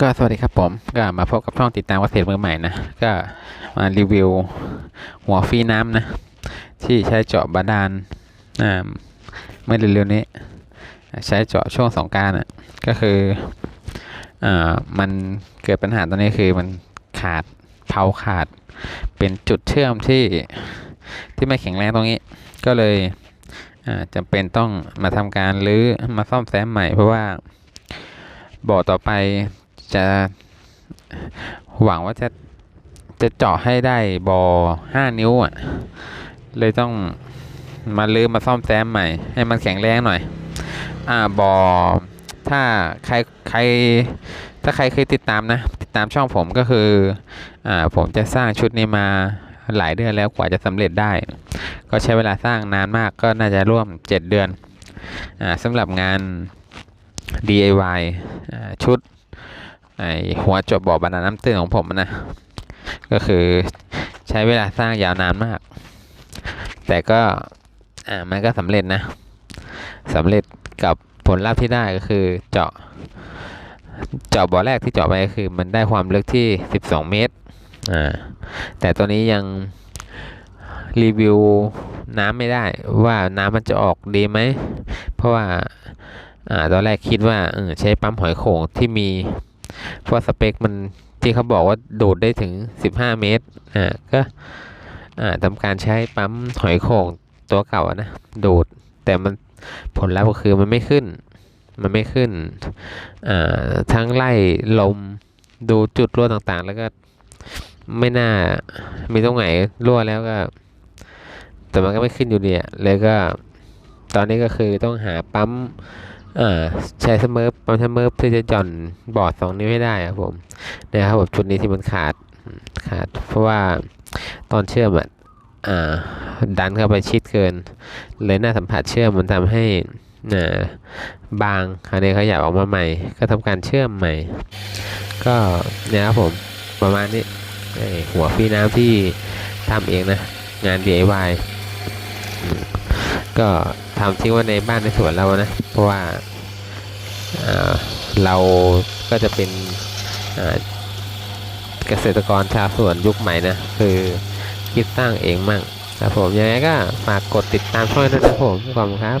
ก็สวัสดีครับผม ก็มาพบกับช่องติดตามเกษตรมือใหม่นะ ก็มารีวิวหัวฟีน้ำนะ ที่ใช้เจาะบาดาลอ่เมื่อเร็วๆนี้ ใช้เจาะช่วงสองการอะก็คืออมันเกิดปัญหาตอนนี้คือมันขาดเผาขาด เป็นจุดเชื่อมที่ที่ไม่แข็งแรงตรงนี้ ก็เลยอ่าจำเป็นต้องมาทำการรื้อมาซ่อมแซมใหม่เพราะว่าบ่อต่อไป จะหวังว่าจะจะเจาะให้ได้บอห้านิ้วอะ เลยต้องมาลื้อมาซ่อมแซมใหม่ ให้มันแข็งแรงหน่อย อ่าบอถ้าใครใคร ถ้าใครเคยติดตามนะ ติดตามช่องผมก็คือ อ่าผมจะสร้างชุดนี้มาหลายเดือนแล้วกว่าจะสำเร็จได้ ก็ใช้เวลาสร้างนานมากก็น่าจะร่วม 7 เดือน อ่าสำหรับงาน DIY อ่าชุด ไอหัวจบบ่อบรรดาลน้ำตื้นของผมนะ ก็คือใช้เวลาสร้างยาวนานมาก แต่ก็อ่ามันก็สำเร็จนะสำเร็จกับผลลัพธ์ที่ได้ก็คือเจาะเจาะบ่อแรกที่เจาะไปก็คือ มันได้ความลึกที่ 12 เมตรอ่าแต่ตัวนี้ยังรีวิวน้ำไม่ได้ว่าน้ำมันจะออกดีไหม เพราะว่าอ่าตอนแรกคิดว่าเออใช้ปั๊มหอยโข่งที่มี เพราะสเปคมันที่เขาบอกว่าดูดได้ถึง 15 เมตรอ่าก็อ่าทำการใช้ปั๊มหอยโข่งตัวเก่าอะนะดูดแต่มันผลลัพธ์ก็คือมันไม่ขึ้น มันไม่ขึ้นอ่าทั้งไล่ลมดูจุดรั่วต่างๆ แล้วก็ไม่น่ามีตรงไหนรั่วแล้วก็ แต่มันก็ไม่ขึ้นอยู่ดีอะเลยก็ตอนนี้ก็คือต้องหาปั๊ม อ่าใช้เสมอปั๊มเสมอเพื่อจะหย่อนบอร์ดสองนิ้วให้ได้ครับผมนะครับผมชุดนี้ที่มันขาดขาด เพราะว่าตอนเชื่อมอะอ่าดันเข้าไปชิดเกิน เลยหน้าสัมผัสเชื่อมมันทำให้อ่าบางคราวนี้เขาอยากออกมาใหม่ ก็ทำการเชื่อมใหม่ ก็เนี่ยครับผมประมาณนี้หัวฟีน้ำที่ทำเองนะ งาน DIY ก็ทำทิ้งไว้ในบ้านในสวนเรานะ เพราะว่าเราก็จะเป็นเกษตรกรชาวสวนยุคใหม่นะ คือคิดสร้างเองมั่งครับผมยังไงก็ฝากกดติดตามช่อยด้วยนะผมขอบคุณครับ